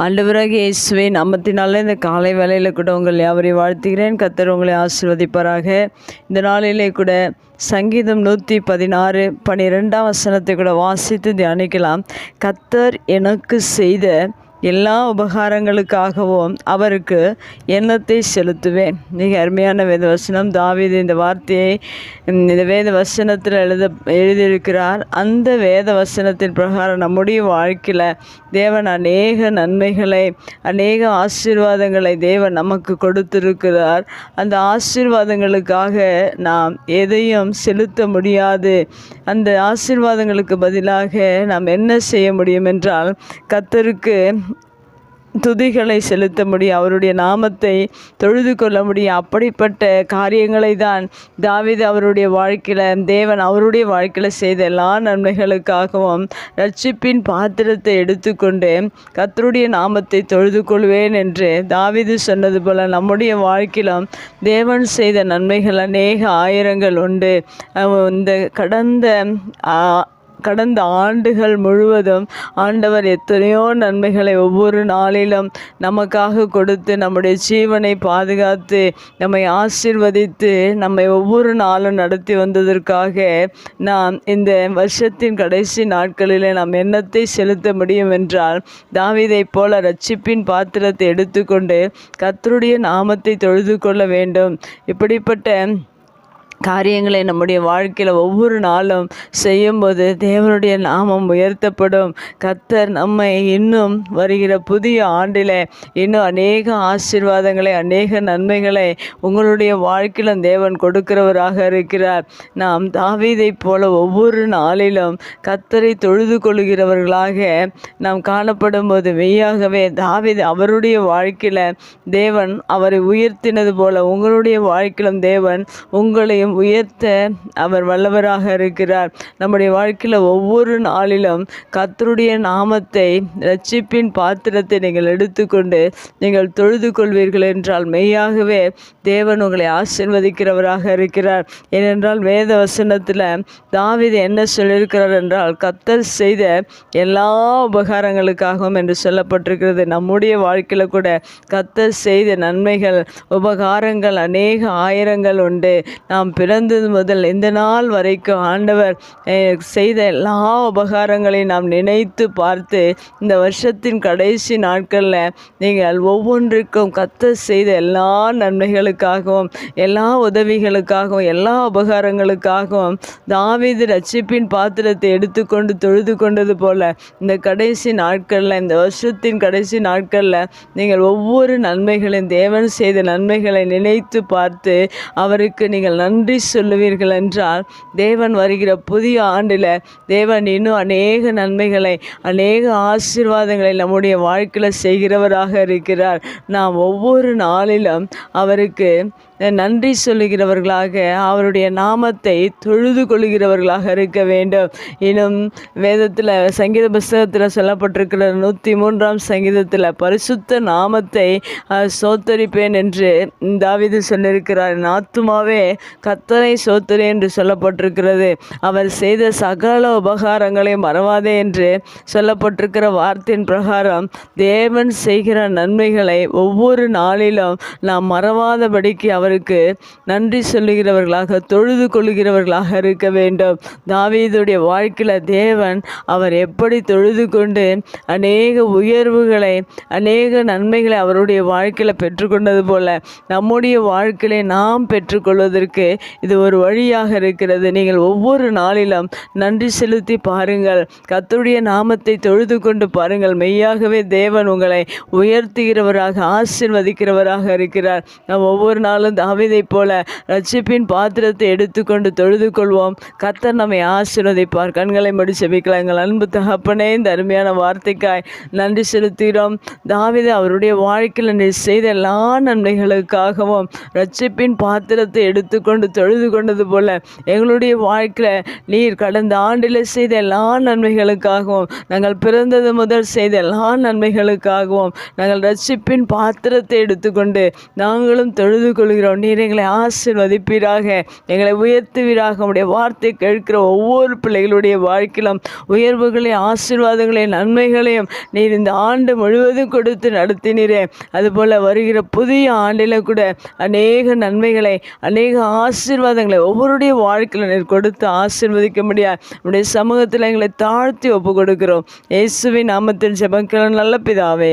ஆண்டவராக இயேசுவே நாமத்தினால இந்த காலை வேலையில் கூட உங்கள் யாவரை வாழ்த்துகிறேன். கத்தர் உங்களை ஆசிர்வதிப்பாராக. இந்த நாளிலே கூட சங்கீதம் நூற்றி பதினாறு பனிரெண்டாம் வசனத்தை கூட வாசித்து தியானிக்கலாம். கத்தர் எனக்கு செய்த எல்லா உபகாரங்களுக்காகவும் அவருக்கு எண்ணத்தை செலுத்துவேன். மிக அருமையான வேத வசனம் தாவீது இந்த வார்த்தையை இந்த வேத வசனத்தில் எழுத எழுதியிருக்கிறார். அந்த வேத வசனத்தின் பிரகாரம் நம்முடைய வாழ்க்கையில் தேவன் அநேக நன்மைகளை அநேக ஆசீர்வாதங்களை தேவன் நமக்கு கொடுத்திருக்கிறார். அந்த ஆசீர்வாதங்களுக்காக நாம் எதையும் செலுத்த முடியாது. அந்த ஆசீர்வாதங்களுக்கு பதிலாக நாம் என்ன செய்ய முடியும் என்றால் கத்தருக்கு துதிகளை செலுத்த முடியும். அவருடைய நாமத்தை தொழுது கொள்ள முடியும். அப்படிப்பட்ட காரியங்களை தான் தாவிது அவருடைய வாழ்க்கையில் தேவன் அவருடைய வாழ்க்கையில் செய்த எல்லா நன்மைகளுக்காகவும் ரட்சிப்பின் பாத்திரத்தை எடுத்துக்கொண்டு கத்தருடைய நாமத்தை தொழுது கொள்வேன் என்று தாவிது சொன்னது போல் நம்முடைய வாழ்க்கையிலும் தேவன் செய்த நன்மைகள் அநேக ஆயிரங்கள் உண்டு. இந்த கடந்த கடந்த ஆண்டுகள் முழுவதும் ஆண்டவர் எத்தனையோ நன்மைகளை ஒவ்வொரு நாளிலும் நமக்காக கொடுத்து நம்முடைய ஜீவனை பாதுகாத்து நம்மை ஆசிர்வதித்து நம்மை ஒவ்வொரு நாளும் நடத்தி வந்ததற்காக நாம் இந்த வருஷத்தின் கடைசி நாட்களிலே நாம் எண்ணத்தை செலுத்த முடியும் என்றால் தாவீதைப் போல ரட்சிப்பின் பாத்திரத்தை எடுத்துக்கொண்டு கத்தருடைய நாமத்தை தொழுது கொள்ள வேண்டும். இப்படிப்பட்ட காரியங்களை நம்முடைய வாழ்க்கையில் ஒவ்வொரு நாளும் செய்யும்போது தேவனுடைய நாமம் உயர்த்தப்படும். கத்தர் நம்மை இன்னும் வருகிற புதிய ஆண்டில் இன்னும் அநேக ஆசீர்வாதங்களை அநேக நன்மைகளை உங்களுடைய வாழ்க்கையிலும் தேவன் கொடுக்கிறவராக இருக்கிறார். நாம் தாவீதைப் போல ஒவ்வொரு நாளிலும் கத்தரை தொழுது கொள்கிறவர்களாக நாம் காணப்படும் போது மெய்யாகவே தாவித அவருடைய வாழ்க்கையில் தேவன் அவரை உயர்த்தினது போல உங்களுடைய வாழ்க்கையிலும் தேவன் உங்களையும் உயர்த்த அவர் வல்லவராக இருக்கிறார். நம்முடைய வாழ்க்கையில் ஒவ்வொரு நாளிலும் கத்தருடைய நாமத்தை ரட்சிப்பின் பாத்திரத்தை நீங்கள் எடுத்துக்கொண்டு நீங்கள் தொழுது கொள்வீர்கள் என்றால் மெய்யாகவே தேவன் உங்களை ஆசிர்வதிக்கிறவராக இருக்கிறார். ஏனென்றால் வேத வசனத்தில் தாவித என்ன சொல்லியிருக்கிறார் என்றால் கத்தர் செய்த எல்லா உபகாரங்களுக்காகவும் என்று சொல்லப்பட்டிருக்கிறது. நம்முடைய வாழ்க்கையில் கூட கத்தர் செய்த நன்மைகள் உபகாரங்கள் அநேக ஆயிரங்கள் உண்டு. நாம் பிறந்தது முதல் இந்த நாள் வரைக்கும் ஆண்டவர் செய்த எல்லா உபகாரங்களையும் நாம் நினைத்து பார்த்து இந்த வருஷத்தின் கடைசி நாட்களில் நீங்கள் ஒவ்வொன்றுக்கும் கத்த செய்த எல்லா நன்மைகளுக்காகவும் எல்லா உதவிகளுக்காகவும் எல்லா உபகாரங்களுக்காகவும் தாவீது ரட்சிப்பின் பாத்திரத்தை எடுத்துக்கொண்டு தொழுது கொண்டது போல இந்த கடைசி நாட்களில் இந்த வருஷத்தின் கடைசி நாட்களில் நீங்கள் ஒவ்வொரு நன்மைகளையும் தேவன் செய்த நன்மைகளை நினைத்து பார்த்து அவருக்கு நீங்கள் நன்றி சொல்லுவீர்கள் என்றால் தேவன் வருகிற புதிய ஆண்டில் தேவன் இன்னும் அநேக நன்மைகளை அநேக ஆசீர்வாதங்களை நம்முடைய வாழ்க்கையில் செய்கிறவராக இருக்கிறார். நாம் ஒவ்வொரு நாளிலும் அவருக்கு நன்றி சொல்லுகிறவர்களாக அவருடைய நாமத்தை தொழுது கொள்கிறவர்களாக இருக்க வேண்டும். இன்னும் வேதத்தில் சங்கீத புஸ்தகத்தில் சொல்லப்பட்டிருக்கிற நூற்றி மூன்றாம் சங்கீதத்தில் பரிசுத்த நாமத்தை சோத்தரிப்பேன் என்று தாவிது சொல்லியிருக்கிறார். ஆத்துமாவே கத்தனை சோத்தரி என்று சொல்லப்பட்டிருக்கிறது. அவர் செய்த சகல உபகாரங்களை மறவாதே என்று சொல்லப்பட்டிருக்கிற வார்த்தையின் பிரகாரம் தேவன் செய்கிற நன்மைகளை ஒவ்வொரு நாளிலும் நாம் மறவாதபடிக்கு அவருக்கு நன்றி சொல்லுகிறவர்களாக தொழுது கொள்கிறவர்களாக இருக்க வேண்டும். தாவீதுடைய வாழ்க்கையில் தேவன் அவர் எப்படி தொழுது கொண்டு அநேக உயர்வுகளை அநேக நன்மைகளை அவருடைய வாழ்க்கையில் பெற்றுக்கொண்டது போல நம்முடைய வாழ்க்கையிலே நாம் பெற்றுக்கொள்வதற்கு இது ஒரு வழியாக இருக்கிறது. நீங்கள் ஒவ்வொரு நாளிலும் நன்றி செலுத்தி பாருங்கள். கத்துடைய நாமத்தை தொழுது கொண்டு பாருங்கள். மெய்யாகவே தேவன் உங்களை உயர்த்துகிறவராக ஆசிர்வதிக்கிறவராக இருக்கிறார். நாம் ஒவ்வொரு நாளும் தாவிதை போல ரட்சிப்பின் பாத்திரத்தை எடுத்துக்கொண்டு தொழுது கொள்வோம் கத்தர் நம்மை ஆசீர்வதிப்பார். கண்களை முடிச்சு செபிக்கலாம் எங்கள் அன்பு தகப்பனே இந்த அருமையான வார்த்தைக்காய் நன்றி செலுத்துகிறோம். தாவீது அவருடைய வாழ்க்கையில் நீ செய்த எல்லா நன்மைகளுக்காகவும் ரட்சிப்பின் பாத்திரத்தை எடுத்துக்கொண்டு தொழுது கொண்டது போல எங்களுடைய வாழ்க்கையில் நீர் கடந்த ஆண்டில் செய்த எல்லா நன்மைகளுக்காகவும் நாங்கள் பிறந்தது முதல் செய்த எல்லா நன்மைகளுக்காகவும் நாங்கள் ரட்சிப்பின் பாத்திரத்தை எடுத்துக்கொண்டு நாங்களும் தொழுது கொள்கிறோம் ஜெபிக்கிறோம் நீர் எங்களை ஆசீர்வதிப்பீராக. எங்களை உயர்த்துவீராக. உடைய வார்த்தை கேட்கிற ஒவ்வொரு பிள்ளைகளுடைய வாழ்க்கையிலும் உயர்வுகளையும் ஆசீர்வாதங்களையும் நன்மைகளையும் நீர் இந்த ஆண்டு முழுவதும் கொடுத்து நடத்தினீரே. அதுபோல் வருகிற புதிய ஆண்டில் கூட அநேக நன்மைகளை அநேக ஆசீர்வாதங்களை ஒவ்வொருடைய வாழ்க்கையில் நீர் கொடுத்து ஆசீர்வதிக்க முடியாது உடைய சமூகத்தில் எங்களை தாழ்த்தி ஒப்பு கொடுக்கிறோம் இயேசுவின் நாமத்தில் ஜெபக்கிற நல்ல பிதாவே.